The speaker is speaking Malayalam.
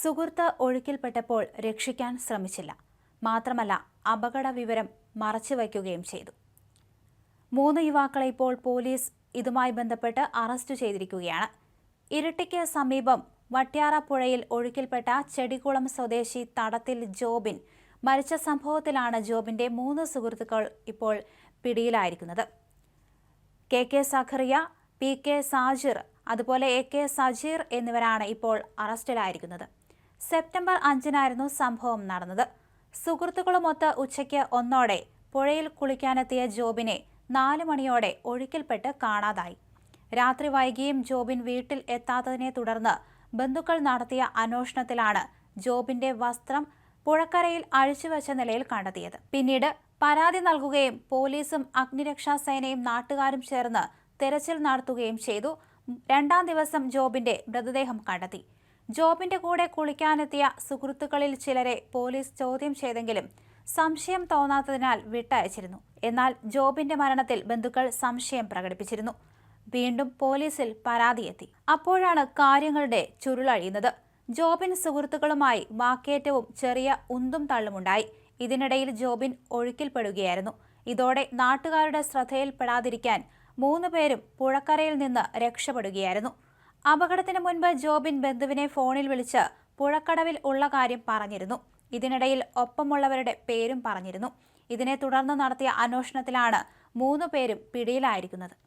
സുഹൃത്ത് ഒഴുക്കിൽപ്പെട്ടപ്പോൾ രക്ഷിക്കാൻ ശ്രമിച്ചില്ല. മാത്രമല്ല അപകട വിവരം മറച്ചുവയ്ക്കുകയും ചെയ്തു. മൂന്ന് യുവാക്കളെ ഇപ്പോൾ പോലീസ് ഇതുമായി ബന്ധപ്പെട്ട് അറസ്റ്റ് ചെയ്തിരിക്കുകയാണ്. ഇരട്ടിക്ക് സമീപം വട്ട്യാറ പുഴയിൽ ഒഴുക്കിൽപ്പെട്ട ചെടികുളം സ്വദേശി തടത്തിൽ ജോബിൻ മരിച്ച സംഭവത്തിലാണ് ജോബിന്റെ മൂന്ന് സുഹൃത്തുക്കൾ ഇപ്പോൾ പിടിയിലായിരിക്കുന്നത്. K K Zakariya P K Sajir അതുപോലെ എ കെ സജീർ എന്നിവരാണ് ഇപ്പോൾ അറസ്റ്റിലായിരിക്കുന്നത്. സെപ്റ്റംബർ അഞ്ചിനായിരുന്നു സംഭവം നടന്നത്. സുഹൃത്തുക്കളുമൊത്ത് ഉച്ചയ്ക്ക് ഒന്നോടെ പുഴയിൽ കുളിക്കാനെത്തിയ ജോബിനെ നാല് മണിയോടെ ഒഴുക്കിൽപ്പെട്ട് കാണാതായി. രാത്രി വൈകിയും ജോബിൻ വീട്ടിൽ എത്താത്തതിനെ തുടർന്ന് ബന്ധുക്കൾ നടത്തിയ അന്വേഷണത്തിലാണ് ജോബിന്റെ വസ്ത്രം പുഴക്കരയിൽ അഴിച്ചുവെച്ച നിലയിൽ കണ്ടെത്തിയത്. പിന്നീട് പരാതി നൽകുകയും പോലീസും അഗ്നിരക്ഷാ സേനയും നാട്ടുകാരും ചേർന്ന് തെരച്ചിൽ നടത്തുകയും ചെയ്തു. രണ്ടാം ദിവസം ജോബിന്റെ മൃതദേഹം കണ്ടെത്തി. ജോബിന്റെ കൂടെ കുളിക്കാനെത്തിയ സുഹൃത്തുക്കളിൽ ചിലരെ പോലീസ് ചോദ്യം ചെയ്തെങ്കിലും സംശയം തോന്നാത്തതിനാൽ വിട്ടയച്ചിരുന്നു. എന്നാൽ ജോബിന്റെ മരണത്തിൽ ബന്ധുക്കൾ സംശയം പ്രകടിപ്പിച്ചിരുന്നു. വീണ്ടും പോലീസിൽ പരാതിയെത്തി. അപ്പോഴാണ് കാര്യങ്ങളുടെ ചുരുളഴിയുന്നത്. ജോബിൻ സുഹൃത്തുക്കളുമായി വാക്കേറ്റവും ചെറിയ ഉന്തും തള്ളുമുണ്ടായി. ഇതിനിടയിൽ ജോബിൻ ഒഴുക്കിൽപ്പെടുകയായിരുന്നു. ഇതോടെ നാട്ടുകാരുടെ ശ്രദ്ധയിൽപ്പെടാതിരിക്കാൻ മൂന്ന് പേരും പുഴക്കരയിൽ നിന്ന് രക്ഷപ്പെടുകയായിരുന്നു. അപകടത്തിന് മുൻപ് ജോബിൻ ബന്ധുവിനെ ഫോണിൽ വിളിച്ച് പുഴക്കടവിൽ ഉള്ള കാര്യം പറഞ്ഞിരുന്നു. ഇതിനിടയിൽ ഒപ്പമുള്ളവരുടെ പേരും പറഞ്ഞിരുന്നു. ഇതിനെ തുടർന്ന് നടത്തിയ അന്വേഷണത്തിലാണ് മൂന്ന് പേരും പിടിയിലായിരിക്കുന്നത്.